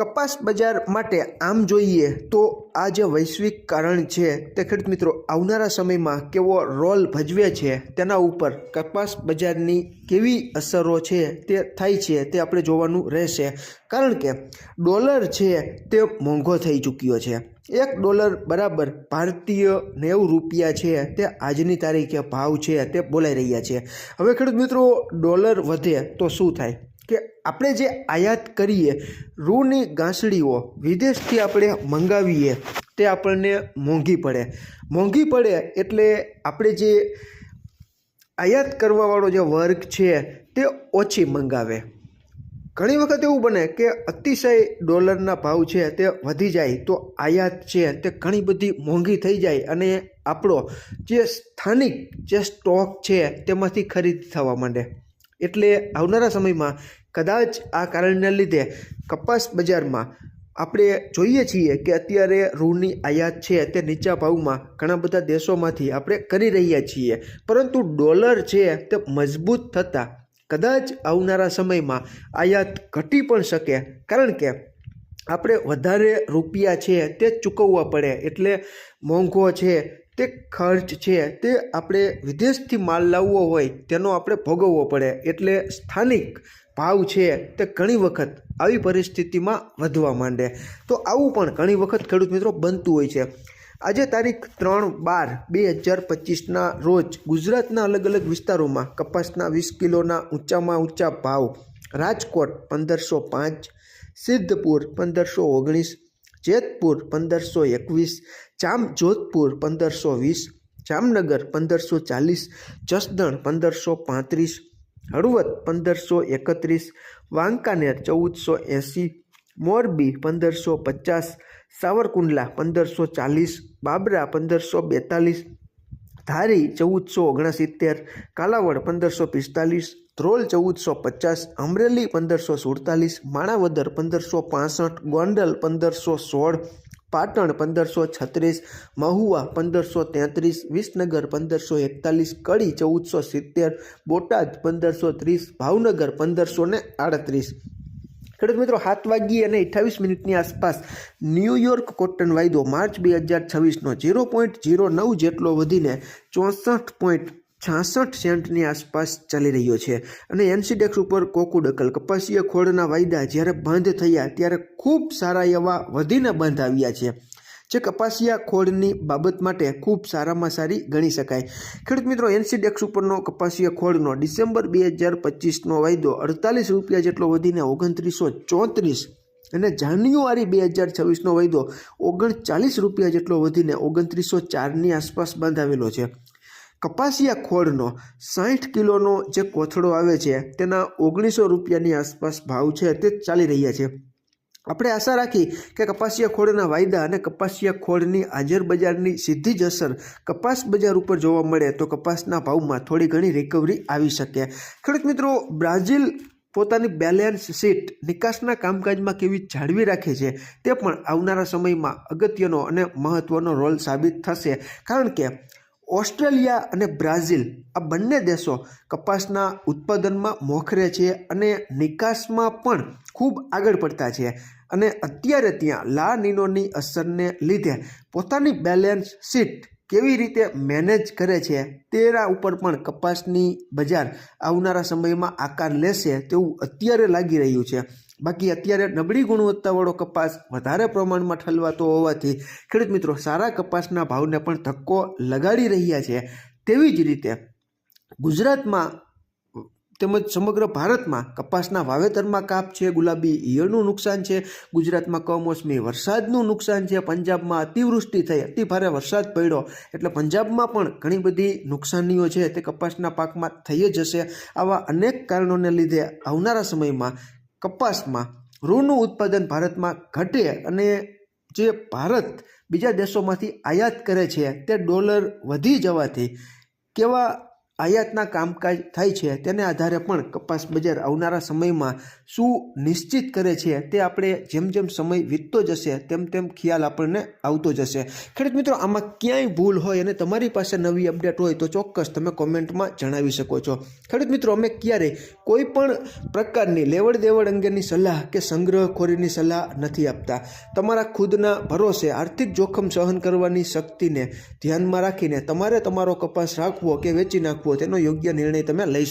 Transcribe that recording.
કપાસ બજાર માટે આમ જોઈએ તો આ જે વૈશ્વિક કારણ છે તે ખેડૂત મિત્રો આવનારા સમયમાં કેવો રોલ ભજવે છે તેના ઉપર કપાસ બજારની કેવી અસરો છે તે થાય છે તે આપણે જોવાનું રહેશે. કારણ કે ડોલર છે તે મોંઘો થઈ ચૂક્યો છે. એક ડોલર બરાબર ભારતીય નેવું રૂપિયા છે તે આજની તારીખે ભાવ છે તે બોલાઈ રહ્યા છે. હવે ખેડૂત મિત્રો, ડોલર વધે તો શું થાય? કે આપણે જે આયાત કરીએ, રૂની ગાંસડીઓ વિદેશથી આપણે મંગાવીએ, તે આપણને મોંઘી પડે. મોંઘી પડે એટલે આપણે જે આયાત કરવાવાળો જે વર્ગ છે, તે ઓછી મંગાવે. ઘણી વખત એવું બને કે અતિશય ડોલરના ભાવ છે, તે વધી જાય, તો આયાત છે, તે ઘણી બધી મોંઘી થઈ જાય અને આપણો જે સ્થાનિક જે સ્ટોક છે, તેમાંથી ખરીદ થવા માંડે. એટલે આવનારા સમયમાં કદાચ આ કારણને લીધે કપાસ બજારમાં આપણે જોઈએ છીએ કે અત્યારે રૂની આયાત છે તે નીચા ભાવમાં ઘણા બધા દેશોમાંથી આપણે કરી રહ્યા છીએ. પરંતુ ડોલર છે તે મજબૂત થતાં કદાચ આવનારા સમયમાં આયાત ઘટી પણ શકે. કારણ કે આપણે વધારે રૂપિયા છે તે ચૂકવવા પડે. એટલે મોંઘો છે તે ખર્ચ છે તે આપણે વિદેશથી માલ લાવવો હોય તેનો આપણે ભોગવવો પડે. એટલે સ્થાનિક ભાવ છે તે ઘણી વખત આવી પરિસ્થિતિમાં વધવા માંડે. તો આવું પણ ઘણી વખત ખેડૂત મિત્રો બનતું હોય છે. આજે તારીખ ત્રણ બાર બે હજાર પચીસના રોજ ગુજરાતના અલગ અલગ વિસ્તારોમાં કપાસના વીસ કિલોના ઊંચામાં ઊંચા ભાવ રાજકોટ પંદરસો પાંચ, સિદ્ધપુર પંદરસો ઓગણીસ જેતપુર પંદરસો એકવીસ જામ જોધપુર પંદરસો વીસ, જામનગર પંદરસો ચાલીસ, જસદણ પંદરસો પાંત્રીસ, હળવદ પંદરસો એકત્રીસ, વાંકાનેર ચૌદસો એંસી, મોરબી પંદરસો પચાસ, સાવરકુંડલા પંદરસો ચાલીસ, બાબરા પંદરસો બેતાલીસ, ધારી ચૌદસો ઓગણસિત્તેર, કાલાવડ પંદરસો પિસ્તાલીસ ધ્રોલ ચૌદસો પચાસ, અમરેલી પંદરસો સુડતાલીસ, માણાવદર પંદરસો પાસઠ, ગોંડલ પંદરસો સોળ, પાટણ પંદરસો છત્રીસ, મહુવા પંદરસો તેત્રીસ, વિસનગર પંદરસો એકતાલીસ, કડી ચૌદસો સિત્તેર, બોટાદ પંદરસો ત્રીસ, ભાવનગર પંદરસો ને આડત્રીસ. ખેડૂત મિત્રો સાત વાગ્યે અને અઠ્ઠાવીસ મિનિટની આસપાસ ન્યૂયોર્ક કોટન વાયદો માર્ચ બે હજાર છવ્વીસનો ઝીરો પોઈન્ટ ઝીરો નવ જેટલો વધીને ચોસઠ પોઈન્ટ છાસઠ સેન્ટની આસપાસ ચાલી રહ્યો છે અને એનસીડેક્સ ઉપર કોકુડકલ કપાસીય ખોળના વાયદા જ્યારે બંધ થયા ત્યારે ખૂબ સારા એવા વધીને બંધ આવ્યા છે. જે કપાસિયા ખોળની બાબત માટે ખૂબ સારામાં સારી ગણી શકાય. ખેડૂત મિત્રો, એનસીડેક્સ ઉપરનો કપાસિયા ખોળનો ડિસેમ્બર બે હજાર પચીસનો વાયદો અડતાલીસ રૂપિયા જેટલો વધીને ઓગણત્રીસો ચોત્રીસ અને જાન્યુઆરી બે હજાર છવ્વીસનો વાયદો ઓગણચાલીસ રૂપિયા જેટલો વધીને ઓગણત્રીસો ચારની આસપાસ બંધાવેલો છે. કપાસિયા ખોળનો સાઠ કિલોનો જે કોથળો આવે છે, તેના ઓગણીસો રૂપિયાની આસપાસ ભાવ છે, તે ચાલી રહ્યા છે. આપણે આશા રાખી કે કપાસિયા ખોળના વાયદા અને કપાસિયા ખોળની હાજર બજારની સીધી જ અસર કપાસ બજાર ઉપર જોવા મળે તો કપાસના ભાવમાં થોડી ઘણી રિકવરી આવી શકે. ખેડૂત મિત્રો, બ્રાઝિલ પોતાની બેલેન્સ શીટ નિકાસના કામકાજમાં કેવી જાળવી રાખે છે, તે પણ આવનારા સમયમાં અગત્યનો અને મહત્ત્વનો રોલ સાબિત થશે. કારણ કે ઓસ્ટ્રેલિયા અને બ્રાઝિલ આ બંને દેશો કપાસના ઉત્પાદનમાં મોખરે છે અને નિકાસમાં પણ ખૂબ આગળ પડતા છે. અને અત્યારે ત્યાં લા નિનોની અસરને લીધે પોતાની બેલેન્સ શીટ કેવી રીતે મેનેજ કરે છે તેના ઉપર પણ કપાસની બજાર આવનારા સમયમાં આકાર લેશે તેવું અત્યારે લાગી રહ્યું છે. બાકી અત્યારે નબળી ગુણવત્તાવાળો કપાસ વધારે પ્રમાણમાં ઠલવાતો હોવાથી ખેડૂત મિત્રો સારા કપાસના ભાવને પણ ધક્કો લગાડી રહ્યા છે. તેવી જ રીતે ગુજરાતમાં તેમજ સમગ્ર ભારતમાં કપાસના વાવેતરમાં કાપ છે, ગુલાબી ઈયળનું નુકસાન છે, ગુજરાતમાં કમોસમી વરસાદનું નુકસાન છે, પંજાબમાં અતિવૃષ્ટિ થઈ, અતિ ભારે વરસાદ પડ્યો, એટલે પંજાબમાં પણ ઘણી બધી નુકસાનીઓ છે, તે કપાસના પાકમાં થઈ જ હશે આવા અનેક કારણોને લીધે આવનારા સમયમાં કપાસમાં રૂનું ઉત્પાદન ભારતમાં ઘટે અને જે ભારત બીજા દેશોમાંથી આયાત કરે છે, તે ડોલર વધી જવાથી કેવા આયાતના કામકાજ થાય છે, તેને આધારે પણ કપાસ બજાર આવનારા સમયમાં શું નિશ્ચિત કરે છે, તે આપણે જેમ જેમ સમય વીતતો જશે, તેમ તેમ ખ્યાલ આપણને આવતો જશે. ખેડૂત મિત્રો, આમાં ક્યાંય ભૂલ હોય અને તમારી પાસે નવી અપડેટ હોય તો ચોક્કસ તમે કોમેન્ટમાં જણાવી શકો છો. ખેડૂત મિત્રો, અમે ક્યારેય કોઈ પણ પ્રકારની લેવડ દેવડ અંગેની સલાહ કે સંગ્રહખોરીની સલાહ નથી આપતા. તમારા ખુદના ભરોસે આર્થિક જોખમ સહન કરવાની શક્તિને ધ્યાનમાં રાખીને તમારે તમારો કપાસ રાખવો કે વેચી નાખવો તેનો યોગ્ય નિર્ણય તમે લઈ